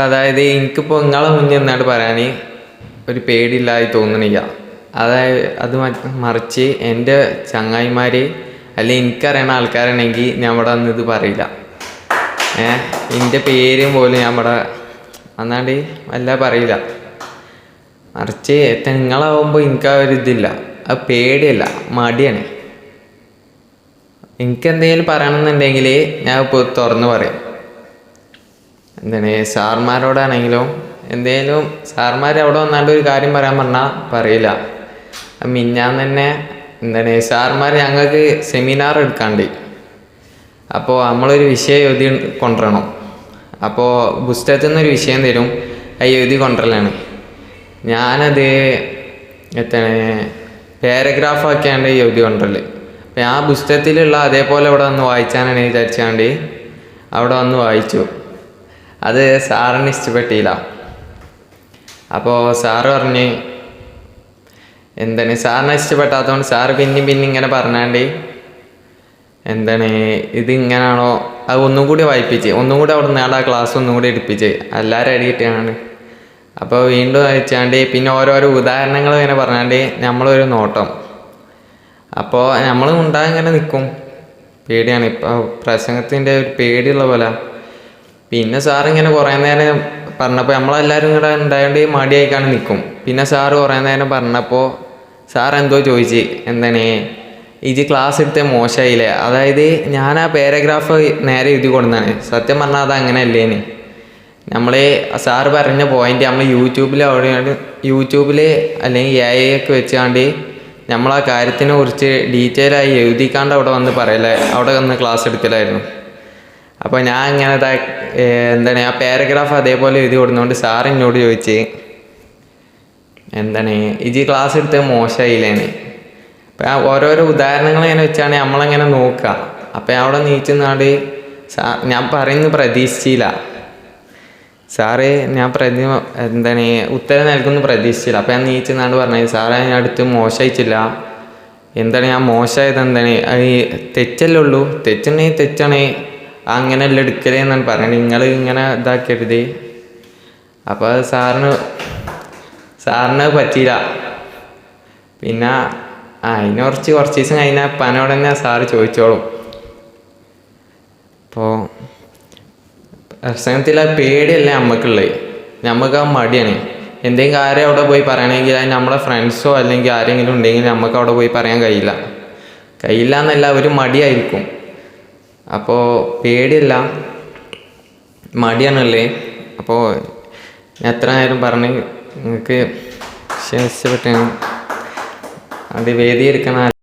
അപ്പം അതായത് എനിക്കിപ്പോൾ നിങ്ങളെ മുന്നേ നിന്നാണ്ട് പറയാൻ ഒരു പേടിയില്ലായി തോന്നണില്ല. അതായത് അത് മറിച്ച് എന്റെ ചങ്ങായിമാർ അല്ലെങ്കിൽ എനിക്കറിയണ ആൾക്കാരാണെങ്കിൽ ഞാൻ ഇവിടെ വന്ന് ഇത് പറയില്ല. ഏ എന്റെ പേരും പോലും ഞാൻ ഇവിടെ അന്നാണ്ട് വല്ല പറയില്ല. മറിച്ച് നിങ്ങളാവുമ്പോൾ എനിക്ക് ആ ഒരു ഇതില്ല. അത് പേടിയല്ല മടിയാണ്. എനിക്ക് എന്തെങ്കിലും പറയണമെന്നുണ്ടെങ്കിൽ ഞാൻ ഇപ്പോൾ തുറന്ന് പറയും. എന്താണ് സാർമാരോടാണെങ്കിലും എന്തേലും സാർമാർ അവിടെ വന്നാണ്ട് ഒരു കാര്യം പറയാൻ പറഞ്ഞാൽ പറയില്ല. മിഞ്ഞാന്ന് തന്നെ എന്താണ് സാർമാർ ഞങ്ങൾക്ക് സെമിനാർ എടുക്കാണ്ട്. അപ്പോൾ നമ്മളൊരു വിഷയം എഴുതി കൊണ്ടുവരണം. അപ്പോൾ പുസ്തകത്തിൽ നിന്നൊരു വിഷയം തരും അത് എഴുതി കൊണ്ടുവരലാണ്. ഞാനത് എത്താണ് പാരഗ്രാഫ് ആക്കിയാണ്ട് എഴുതി കൊണ്ടുവരൽ. അപ്പം ആ പുസ്തകത്തിലുള്ള അതേപോലെ ഇവിടെ വന്ന് വായിച്ചാനാണ് വിചാരിച്ചാണ്ട് അവിടെ വന്ന് വായിച്ചു. അത് സാറിന് ഇഷ്ടപ്പെട്ടില്ല. അപ്പോൾ സാറ് പറഞ്ഞ് എന്താണ്? സാറിനെ ഇഷ്ടപ്പെട്ടാത്തതുകൊണ്ട് സാറ് പിന്നെയും പിന്നെ ഇങ്ങനെ പറഞ്ഞാണ്ട് എന്താണ് ഇത് ഇങ്ങനാണോ? അത് ഒന്നും കൂടി വായിപ്പിച്ച് ഒന്നും കൂടി അവിടെ നിന്ന് ആ ക്ലാസ് ഒന്നും കൂടി എടുപ്പിച്ച് എല്ലാവരും അടിയിട്ടാണ് അപ്പോൾ വീണ്ടും വായിച്ചാണ്ട് പിന്നെ ഓരോരോ ഉദാഹരണങ്ങൾ ഇങ്ങനെ പറഞ്ഞാണ്ട് നമ്മളൊരു നോട്ടം. അപ്പോൾ നമ്മൾ ഉണ്ടാകാൻ ഇങ്ങനെ നിൽക്കും പേടിയാണ്. ഇപ്പോൾ പ്രസംഗത്തിന്റെ ഒരു പേടിയുള്ള പോലെ. പിന്നെ സാർ ഇങ്ങനെ കുറേ നേരം പറഞ്ഞപ്പോൾ നമ്മളെല്ലാവരും കൂടെ ഉണ്ടായതുകൊണ്ട് മടിയായിക്കാണ് നിൽക്കും പിന്നെ സാറ് കുറേ നേരം പറഞ്ഞപ്പോൾ സാർ എന്തോ ചോദിച്ച് എന്താണ്? ഇത് ക്ലാസ് എടുത്ത മോശമായില്ലേ അതായത് ഞാൻ ആ പാരഗ്രാഫ് നേരെ എഴുതി കൊടുത്താണ് സത്യം പറഞ്ഞാൽ അത് അങ്ങനെയല്ലേന് നമ്മൾ സാറ് പറഞ്ഞ പോയിന്റ് നമ്മൾ യൂട്യൂബിൽ അവിടെ യൂട്യൂബിൽ അല്ലെങ്കിൽ എ ഐ ഒക്കെ വെച്ചാണ്ട് നമ്മൾ ആ കാര്യത്തിനെ കുറിച്ച് ഡീറ്റെയിൽ ആയി എഴുതിക്കാണ്ട് അവിടെ വന്ന് പറയല്ലേ അവിടെ വന്ന് ക്ലാസ് എടുക്കലായിരുന്നു. അപ്പോൾ ഞാൻ ഇങ്ങനെ എന്താണ് ആ പാരഗ്രാഫ് അതേപോലെ എഴുതി കൊടുക്കുന്നതുകൊണ്ട് സാർ എന്നോട് ചോദിച്ച് എന്താണ് ഇജി ക്ലാസ് എടുത്ത് മോശമായില്ലേന്ന്. അപ്പം ഓരോരോ ഉദാഹരണങ്ങൾ ഇങ്ങനെ വെച്ചാണ് നമ്മളങ്ങനെ നോക്കുക. അപ്പം അവിടെ നീച്ചുന്നാണ്ട് സാ ഞാൻ പറയുന്നത് പ്രതീക്ഷിച്ചില്ല. സാറ് ഞാൻ പ്രതി എന്താണ് ഉത്തരം നൽകുന്നു പ്രതീക്ഷിച്ചില്ല. അപ്പം ഞാൻ നീച്ചുന്നാണ്ട് പറഞ്ഞത് സാറേ ഞാൻ അടുത്ത് മോശമായിച്ചില്ല എന്താണ് ഞാൻ മോശമായത് എന്താണ് അത് തെറ്റല്ലേ ഉള്ളൂ? തെറ്റുണ്ടെങ്കിൽ തെറ്റാണ്? അങ്ങനെയല്ല എടുക്കലേ എന്നാണ് പറയുന്നത് നിങ്ങൾ ഇങ്ങനെ ഇതാക്കരുത് അപ്പോൾ സാറിന് സാറിന് പറ്റിയില്ല. പിന്നെ അതിന് കുറച്ച് കുറച്ച് ദിവസം കഴിഞ്ഞാൽ പനോട് തന്നെ സാറ് ചോദിച്ചോളും. അപ്പോൾ പ്രസംഗത്തിൽ ആ പേടിയല്ല നമുക്കുള്ളത് നമുക്ക് ആ മടിയാണ്. എന്തെങ്കിലും കാര്യം അവിടെ പോയി പറയണമെങ്കിൽ അത് നമ്മളെ ഫ്രണ്ട്സോ അല്ലെങ്കിൽ ആരെങ്കിലും ഉണ്ടെങ്കിൽ നമുക്ക് അവിടെ പോയി പറയാൻ കഴിയില്ല. കഴിയില്ല എന്നല്ല ഒരു മടിയായിരിക്കും. അപ്പോൾ പേടിയല്ല. മടിയാണല്ലേ? അപ്പോൾ ഞാൻ എത്ര നേരം പറഞ്ഞ് നിങ്ങൾക്ക് വിശ്വസിച്ചപ്പെട്ടാണ് അത് വേദിയെടുക്കണ